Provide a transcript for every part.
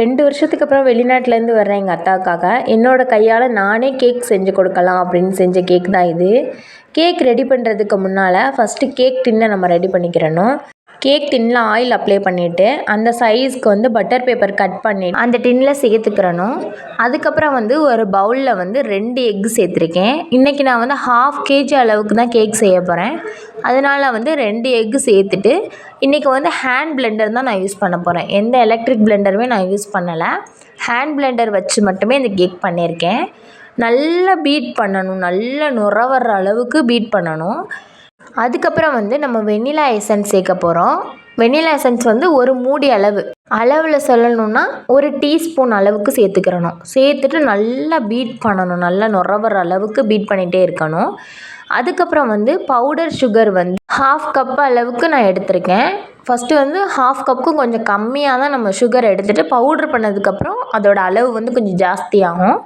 ரெண்டு வருஷத்துக்கு அப்புறம் வெளிநாட்டிலேருந்து வர்ற எங்கள் அத்தாக்காக என்னோடய கையால் நானே கேக் செஞ்சு கொடுக்கலாம் அப்படின்னு செஞ்ச கேக் தான் இது. கேக் ரெடி பண்ணுறதுக்கு முன்னால் ஃபஸ்ட்டு கேக் டின்னை நம்ம ரெடி பண்ணிக்கிறணும். கேக் டின்னில் ஆயில் அப்ளை பண்ணிவிட்டு அந்த சைஸ்க்கு வந்து பட்டர் பேப்பர் கட் பண்ணி அந்த டின்னில் சேர்த்துக்கிறணும் அதுக்கப்புறம் வந்து ஒரு பவுலில் வந்து ரெண்டு எக் சேர்த்துருக்கேன். இன்றைக்கி நான் வந்து ஹாஃப் கேஜி அளவுக்கு தான் கேக் செய்ய போகிறேன் அதனால் வந்து ரெண்டு எக்கு சேர்த்துட்டு இன்றைக்கி வந்து ஹேண்ட் பிளெண்டர் தான் நான் யூஸ் பண்ண போகிறேன் எந்த எலக்ட்ரிக் பிளெண்டருமே நான் யூஸ் பண்ணலை. ஹேண்ட் பிளெண்டர் வச்சு மட்டுமே இந்த கேக் பண்ணியிருக்கேன். நல்லா பீட் பண்ணணும் நல்லா நுர வர்ற அளவுக்கு பீட் பண்ணணும். அதுக்கப்புறம் வந்து நம்ம வெண்ணிலா எசன்ஸ் சேர்க்க போகிறோம் வெண்ணிலா எசன்ஸ் வந்து ஒரு மூடி அளவு. அளவில் சொல்லணுன்னா ஒரு டீஸ்பூன் அளவுக்கு சேர்த்துக்கிறணும். சேர்த்துட்டு நல்லா பீட் பண்ணணும். நல்லா நுரவற அளவுக்கு பீட் பண்ணிகிட்டே இருக்கணும். அதுக்கப்புறம் வந்து பவுடர் சுகர் வந்து ஹாஃப் கப் அளவுக்கு நான் எடுத்திருக்கேன். ஃபஸ்ட்டு வந்து ஹாஃப் கப்புக்கும் கொஞ்சம் கம்மியாக தான் நம்ம சுகர் எடுத்துகிட்டு பவுட்ரு பண்ணதுக்கப்புறம் அதோடய அளவு வந்து கொஞ்சம் ஜாஸ்தியாகும்.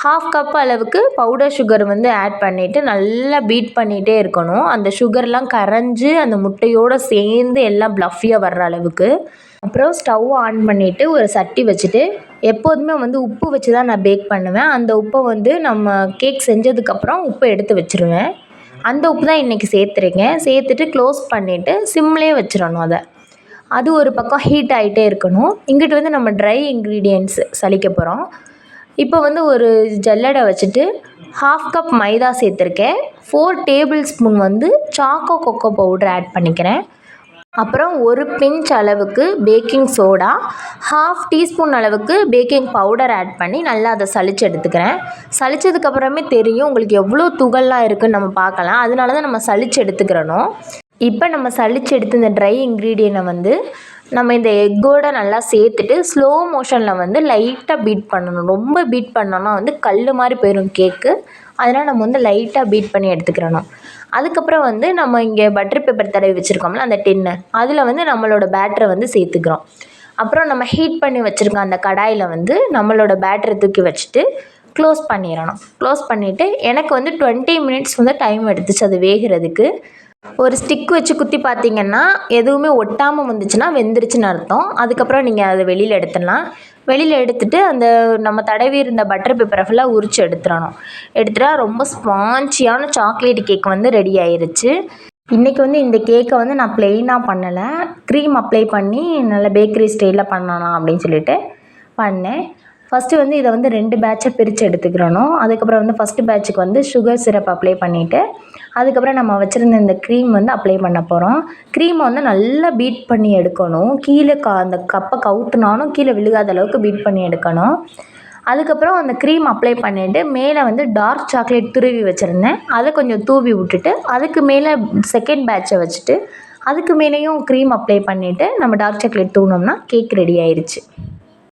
ஹாஃப் கப் அளவுக்கு பவுடர் சுகர் வந்து ஆட் பண்ணிவிட்டு நல்லா பீட் பண்ணிகிட்டே இருக்கணும். அந்த சுகர்லாம் கரைஞ்சி அந்த முட்டையோடு சேர்ந்து எல்லாம் ப்ளஃபியாக வர்ற அளவுக்கு. அப்புறம் ஸ்டவ் ஆன் பண்ணிவிட்டு ஒரு சட்டி வச்சுட்டு எப்போதுமே வந்து உப்பு வச்சு தான் நான் பேக் பண்ணுவேன். அந்த உப்பை வந்து நம்ம கேக் செஞ்சதுக்கப்புறம் உப்பை எடுத்து வச்சுருவேன். அந்த உப்பு தான் இன்றைக்கி சேர்த்துருக்கேன் சேர்த்துட்டு க்ளோஸ் பண்ணிவிட்டு சிம்லேயே வச்சிடணும் அதை. அது ஒரு பக்கம் ஹீட் ஆகிட்டே இருக்கணும். இங்கிட்டு வந்து நம்ம ட்ரை இன்க்ரீடியன்ட்ஸ் சலிக்க போகிறோம் இப்போ வந்து ஒரு ஜல்லடை வச்சுட்டு ஹாஃப் கப் மைதா சேர்த்துருக்கேன். ஃபோர் டேபிள் ஸ்பூன் வந்து சாக்கோ கொக்கோ பவுடர் ஆட் பண்ணிக்கிறேன். அப்புறம் ஒரு பிஞ்ச் அளவுக்கு பேக்கிங் சோடா ஹாஃப் டீஸ்பூன் அளவுக்கு பேக்கிங் பவுடர் ஆட் பண்ணி நல்லா அதை சளிச்சு எடுத்துக்கிறேன். சளிச்சதுக்கப்புறமே தெரியும் உங்களுக்கு எவ்வளோ துகள்லாம் இருக்குதுன்னு நம்ம பார்க்கலாம். அதனால தான் நம்ம சளிச்சு எடுத்துக்கிறணும். இப்போ நம்ம சளிச்சு எடுத்து இந்த ட்ரை இன்க்ரீடியனை வந்து நம்ம இந்த எக்கோடு நல்லா சேர்த்துட்டு ஸ்லோ மோஷனில் வந்து லைட்டாக பீட் பண்ணணும். ரொம்ப பீட் பண்ணோன்னா வந்து கல் மாதிரி போயிடும் கேக்கு அதனால் நம்ம வந்து லைட்டாக பீட் பண்ணி எடுத்துக்கிறணும். அதுக்கப்புறம் வந்து நம்ம இங்கே பட்டர் பேப்பர் தடவி வச்சுருக்கோம்ல அந்த டின்னு அதில் வந்து நம்மளோட பேட்டரை வந்து சேர்த்துக்கிறோம். அப்புறம் நம்ம ஹீட் பண்ணி வச்சுருக்க அந்த கடாயில் வந்து நம்மளோட பேட்டரை தூக்கி வச்சுட்டு க்ளோஸ் பண்ணிடணும். க்ளோஸ் பண்ணிவிட்டு எனக்கு வந்து டுவெண்ட்டி மினிட்ஸ் வந்து டைம் எடுத்துச்சு. அது வேகிறதுக்கு. ஒரு ஸ்டிக் வச்சு குத்தி பார்த்தீங்கன்னா எதுவுமே ஒட்டாமல் வந்துச்சுன்னா வெந்துருச்சுன்னு அர்த்தம். அதுக்கப்புறம் நீங்கள் அதை வெளியில் எடுத்துடலாம். வெளியில் எடுத்துட்டு அந்த நம்ம தடவி இருந்த பட்டர் பேப்பரை ஃபுல்லாக உரித்து எடுத்துடணும். எடுத்துட்டா ரொம்ப ஸ்பான்ச்சியான சாக்லேட் கேக் வந்து ரெடி ஆயிருச்சு. இன்றைக்கி வந்து இந்த கேக்கை வந்து நான் ப்ளெயினாக பண்ணலை. க்ரீம் அப்ளை பண்ணி நல்லா பேக்கரி ஸ்டைலில் பண்ணலாம் அப்படின்னு சொல்லிட்டு பண்ணேன். ஃபஸ்ட்டு வந்து இதை வந்து ரெண்டு பேட்சை பிரித்து எடுத்துக்கிறணும். அதுக்கப்புறம் வந்து ஃபஸ்ட்டு பேட்சுக்கு வந்து சுகர் சிரப் அப்ளை பண்ணிவிட்டு அதுக்கப்புறம் நம்ம வச்சுருந்த இந்த க்ரீம் வந்து அப்ளை பண்ண போகிறோம் க்ரீமை வந்து நல்லா பீட் பண்ணி எடுக்கணும். கீழே க அந்த கப்பை கவுத்துனாலும் கீழே விழுகாத அளவுக்கு பீட் பண்ணி எடுக்கணும். அதுக்கப்புறம் அந்த க்ரீம் அப்ளை பண்ணிவிட்டு மேலே வந்து டார்க் சாக்லேட் துருவி வச்சுருந்தேன். அதை கொஞ்சம் தூவி விட்டுட்டு அதுக்கு மேலே செகண்ட் பேட்சை வச்சுட்டு அதுக்கு மேலேயும் க்ரீம் அப்ளை பண்ணிவிட்டு நம்ம டார்க் சாக்லேட் தூவினோம்னா கேக் ரெடி ஆயிடுச்சு